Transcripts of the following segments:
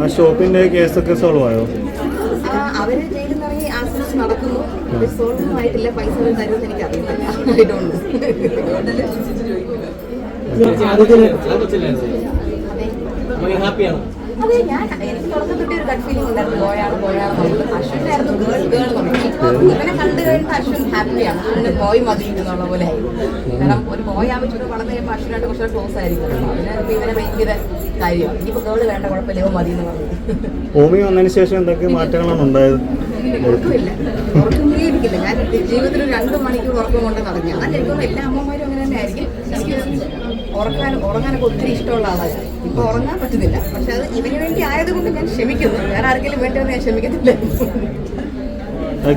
ആ ഷോപ്പിന്റെ കേസൊക്കെ സോൾവ് ആയോ? ആ, അവർ ജയിലിൽ നിന്ന് ഇറങ്ങി ആശ്രയിച്ച് നടക്കുന്നു. സോൾവ് ആയിട്ടില്ല പൈസ തരുമെന്ന് എനിക്ക് അറിയില്ല I don't know. ഹാപ്പിയാണ്? അതെ ഞാൻ എനിക്ക് തുടക്കം തൊട്ടേ ഒരു ഫീലിംഗ് ഉണ്ടായിരുന്നു. ബോയാണ് ബോയാണ് ആയിരുന്നു ഗേൾ ഗേൾ തുടങ്ങി. ഇപ്പൊ ഇവനെ കണ്ടു കഴിഞ്ഞിട്ട് അശ്വിൻ ഹാപ്പിയാണ് അശ്വിന് ബോയ് മതി എന്നുള്ള പോലെ ആയി കാരണം ഒരു ബോയ് ആവുമ്പോൾ ചുറ്റും വളർന്നു കഴിയുമ്പോൾ അശ്വിനായിട്ട് കുറച്ചുകൂടെ ക്ലോസ് ആയിരിക്കും അതിന് ഇവനെ ഭയങ്കര ഗേൾ വേണ്ട കുഴപ്പമില്ല. ഇവ മതി എന്ന് പറഞ്ഞു. ഭൂമി വന്നതിന് ശേഷം എന്തൊക്കെ മാറ്റങ്ങളാണ് ഉണ്ടായത്? ഉറക്കമില്ല. ഞാൻ ജീവിതത്തിൽ രണ്ടു മണിക്കൂർ ഉറക്കം കൊണ്ട് നടന്നു ഞാൻ എനിക്കൊന്നും എല്ലാ അമ്മമാരും അങ്ങനെ തന്നെ ആയിരിക്കും ഉറക്കാൻ ഉറങ്ങാനൊക്കെ ഒത്തിരി ഇഷ്ടമുള്ള ആളാണ്. ഇപ്പൊ ഉറങ്ങാൻ പറ്റുന്നില്ല. പക്ഷെ അത് ഇവന് വേണ്ടി ആയതുകൊണ്ട് ഞാൻ ക്ഷമിക്കുന്നു. വേറെ ആർക്കെങ്കിലും വേണ്ടി ഞാൻ ക്ഷമിക്കത്തില്ല.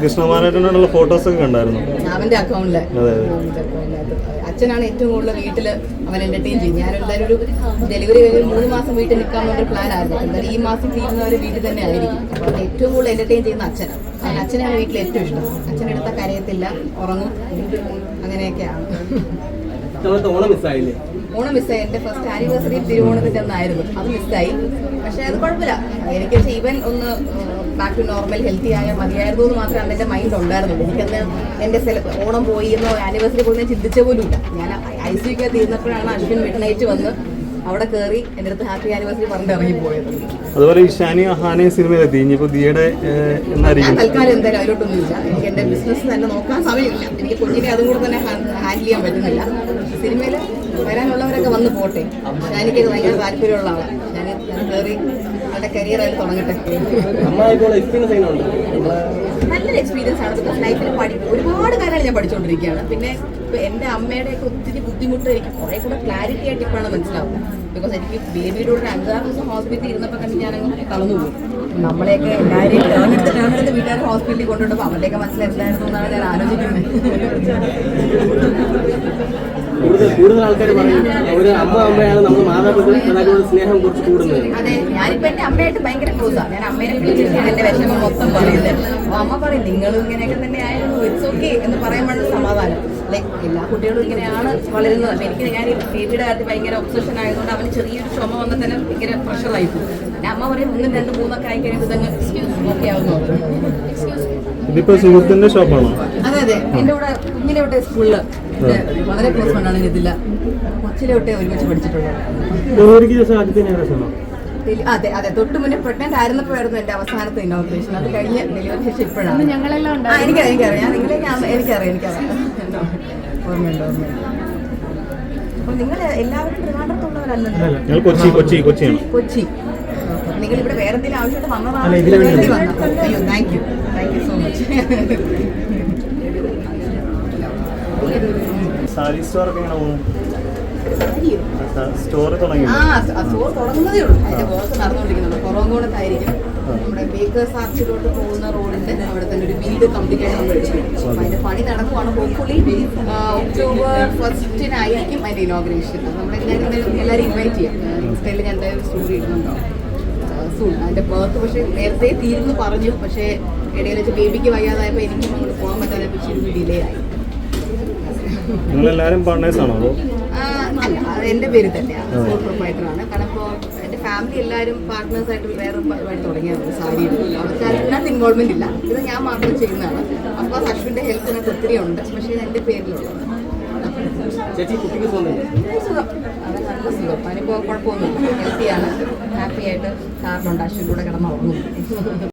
കൃഷ്ണമാരായിട്ടുള്ള ഫോട്ടോസ് ഒക്കെ കണ്ടായിരുന്നു? അവന്റെ അക്കൗണ്ടിൽ അച്ഛനാണ് ഏറ്റവും കൂടുതൽ വീട്ടിൽ അവൻ എന്റർടൈൻ ചെയ്യും. ഞാൻ എന്തായാലും ഒരു ഡെലിവറി കഴിഞ്ഞ് മൂന്ന് മാസം വീട്ടിൽ നിൽക്കാമെന്നൊരു പ്ലാൻ ആയിരുന്നു. എന്തായാലും ഈ മാസം തീരുന്നവരെ വീട്ടിൽ തന്നെ ആയിരിക്കും. അപ്പോൾ ഏറ്റവും കൂടുതൽ എന്റർടൈൻ ചെയ്യുന്ന അച്ഛനാണ് അച്ഛനെ അച്ഛനാണ് വീട്ടിൽ ഏറ്റവും ഇഷ്ടം. അച്ഛനെടുത്ത കരയത്തില്ല ഉറങ്ങും. അങ്ങനെയൊക്കെയാണ്. ഇത്തവണത്തെ ഓണം മിസ്സായില്ലേ? ഓണം മിസ്സായി. എന്റെ ഫസ്റ്റ് ആനിവേഴ്സറി തിരുവോണത്തിന്റെ അന്നായിരുന്നു. അത് മിസ്സായി. പക്ഷേ അത് കുഴപ്പമില്ല. എനിക്ക് ഇവൻ ഒന്ന് ബാക്ക് ടു നോർമൽ ഹെൽത്തി ആയാൽ മതിയായിരുന്നു എന്ന് മാത്രമേ അന്ന് മൈൻഡ് ഉണ്ടായിരുന്നുള്ളൂ. എനിക്കന്ന് എന്റെ ഓണം പോയി എന്നോ ആനിവേഴ്സറി പോയി ചിന്തിച്ച പോലും ഇല്ല ഞാൻ ഐ സി ഒക്കെ തീർന്നപ്പോഴാണ് അശ്വിൻ മിഡ് നൈറ്റ് വന്ന് അവിടെ കയറി എന്റെ അടുത്ത് ഹാപ്പി ആനിവേഴ്സറി പറഞ്ഞിട്ട് ഇറങ്ങി പോയത് അതുപോലെ ഇഷാനി ഹാനെ സിനിമയിലെത്തി ഇനിയിപ്പോൾ ദിയുടെ എന്നായിരിക്കും? തൽക്കാലം എന്തായാലും അതിലോട്ടൊന്നും ഇല്ല. എനിക്ക് എന്റെ ബിസിനസ് തന്നെ നോക്കാൻ സമയമില്ല. എനിക്ക് കുഞ്ഞിനെ അതും കൂടെ തന്നെ ഹാൻഡിൽ ചെയ്യാൻ പറ്റുന്നില്ല. സിനിമയിൽ വരാനുള്ളവരൊക്കെ വന്ന് പോട്ടെ. ഞാൻ എനിക്കത് ഭയങ്കര താല്പര്യമുള്ള ആളാണ് ഞാൻ ഞാൻ കയറി അവരുടെ കരിയർ അതിൽ തുടങ്ങട്ടെ. നല്ലൊരു എക്സ്പീരിയൻസ് ആണ്. ബിക്കോസ് ലൈഫിൽ പഠി ഒരുപാട് കാര്യങ്ങൾ ഞാൻ പഠിച്ചുകൊണ്ടിരിക്കുകയാണ് പിന്നെ ഇപ്പൊ എന്റെ അമ്മയുടെയൊക്കെ ഒത്തിരി ബുദ്ധിമുട്ട് എനിക്ക് കുറെ കൂടെ ക്ലാരിറ്റി ആയിട്ട് ഇപ്പോഴാണ് മനസ്സിലാവുന്നത്. ബിക്കോസ് എനിക്ക് ബേബിയുടെ ഒരു അഞ്ചാറ് ദിവസം ഹോസ്പിറ്റലിൽ ഇരുന്നപ്പോൾ കണ്ട് ഞാനങ്ങനെ തളർന്നു പോകും നമ്മളെയൊക്കെ എല്ലാവരെയും ടേണെടുത്ത് ടേണെടുത്ത് വീട്ടുകാർ ഹോസ്പിറ്റലിൽ കൊണ്ടുപോകുമ്പോൾ അവരുടെയൊക്കെ മനസ്സിലെന്തായിരുന്നു എന്നാണ് ഞാൻ ആലോചിക്കുന്നത്. അതെ. ഞാനിപ്പോ എന്റെ അമ്മയായിട്ട് ഭയങ്കര ക്ലോസാ ഞാൻ അമ്മേനെ വിളിച്ചിട്ട് എന്റെ വിഷമം മൊത്തം പറയുന്നത്. അപ്പൊ അമ്മ പറയും നിങ്ങളും ഇങ്ങനെയൊക്കെ തന്നെ ആയിരുന്നു ഇറ്റ്സ് ഓക്കെ എന്ന് പറയുമ്പോഴാണ് സമാധാനം. ലൈക്ക് എല്ലാ കുട്ടികളും ഇങ്ങനെയാണ് വളരുന്നത്. അപ്പം എനിക്ക് ഞാൻ ഈ ബേബിയുടെ കാര്യത്തിൽ ഭയങ്കര ഒബ്സഷൻ ആയതുകൊണ്ട് അവന് ചെറിയൊരു ചുമ വന്നാൽ തന്നെ ഭയങ്കര പ്രഷറായി പോകും അമ്മ പറയും ഒന്നും രണ്ടും മൂന്നൊക്കെ ആയി കഴിയുമ്പോൾ ഇതങ്ങ് ഓക്കെ ആവുന്നു ഇതിപ്പോ സുഹൃത്തിന്റെ ഷോപ്പാണോ അതെ അതെ. എന്റെ കൂടെ കുഞ്ഞിലെ തൊട്ടേ സ്കൂളിൽ വളരെ ക്ലോസ് ഫ്രണ്ടാണ് ഇതില്ല കൊച്ചിലെ തൊട്ടേ ഒരുമിച്ച് പഠിച്ചിട്ടുള്ളത് അതെ അതെ. തൊട്ട് മുന്നേ പ്രഗ്നന്റ് ആയിരുന്നപ്പോഴായിരുന്നു എന്റെ അവസാനത്തെ ഇനോഗ്രേഷൻ അത് കഴിഞ്ഞ് ഡെലിവറി ശേഷം ഇപ്പോഴാണ്. ഞങ്ങളെല്ലാം ആ എനിക്കറിയാം എനിക്കറിയാം. ഞാൻ നിങ്ങളെ ഞാൻ എനിക്കറിയാം. എനിക്കറിയാം. ഓർമ്മയുണ്ട് ഓർമ്മയുണ്ട്. അപ്പോൾ നിങ്ങൾ എല്ലാവരും ട്രിവാൻഡ്രത്തുള്ളവരല്ലല്ലോ? കൊച്ചി കൊച്ചി കൊച്ചിയാണ് കൊച്ചി. നിങ്ങൾ ഇവിടെ വേറെ എന്തെങ്കിലും ആവശ്യമായിട്ട് അല്ല, വന്നതാണ്? അയ്യോ thank you thank you so much sari store ഒക്കെ എങ്ങനെ പോകുന്നു? സ്റ്റോർ തുടങ്ങി. ആ സ്റ്റോർ തുടങ്ങുന്നതേ ഉള്ളൂ. അതിന്റെ വർക്ക് നടന്നുകൊണ്ടിരിക്കുന്നുണ്ട് കുറവങ്കോണത്തായിരിക്കും നമ്മുടെ ബേക്കേഴ്സ് ആർച്ചിലോട്ട് പോകുന്ന റോഡിന്റെ അവിടെ തന്നെ ഒരു വീട് കംപ്ലീറ്റ് ആയിട്ട് നമ്മൾ അതിന്റെ പണി നടക്കുവാണ്. ഹോപ്പ്ഫുള്ളി ഒക്ടോബർ ഫസ്റ്റിനായിരിക്കും അതിന്റെ ഇനോഗ്രേഷൻ നമ്മളെല്ലാവരും എന്തായാലും എല്ലാവരും ഇൻവൈറ്റ് ചെയ്യാം. ഇൻസ്റ്റയിൽ ഞാൻ എന്തായാലും സ്റ്റോറി ഇടുന്നുണ്ടാവും സൂൺ അതിന്റെ ബർത്ത് പക്ഷേ നേരത്തെ തീരുന്നു പറഞ്ഞു. പക്ഷേ ഇടയിൽ വെച്ച് ബേബിക്ക് വയ്യാതായപ്പോൾ എനിക്കും അങ്ങോട്ട് പോകാൻ പറ്റാതെ ഇച്ചിരി ഡിലേ ആയി. നിങ്ങളെല്ലാവരും പാർട്ട്നേഴ്സ് എന്റെ പേര് തന്നെയാണ്. സോൾ പ്രൊപ്പറേറ്ററാണ് കാരണം ഇപ്പോൾ എന്റെ ഫാമിലി എല്ലാവരും പാർട്ട്നേഴ്സ് ആയിട്ട് വേറെ പരിപാടി തുടങ്ങിയത് സാരി അവർക്ക് അതിനകത്ത് ഇൻവോൾവ്മെന്റ് ഇല്ല. ഇത് ഞാൻ മാത്രം ചെയ്യുന്നതാണ്. അപ്പോൾ അശ്വിന്റെ ഹെൽപ്പ് അതിനകത്ത് ഒത്തിരി ഉണ്ട്. പക്ഷേ എന്റെ പേരിലുള്ളത് ചേച്ചി കുട്ടിക്ക് സുഖം. നല്ല സുഖം. കുഴപ്പമൊന്നുമില്ല. ഹെൽത്തിയാണ് ഹാപ്പി ആയിട്ട് ഉണ്ട് അശ്വിന്റെ കൂടെ കിടന്നുറങ്ങും.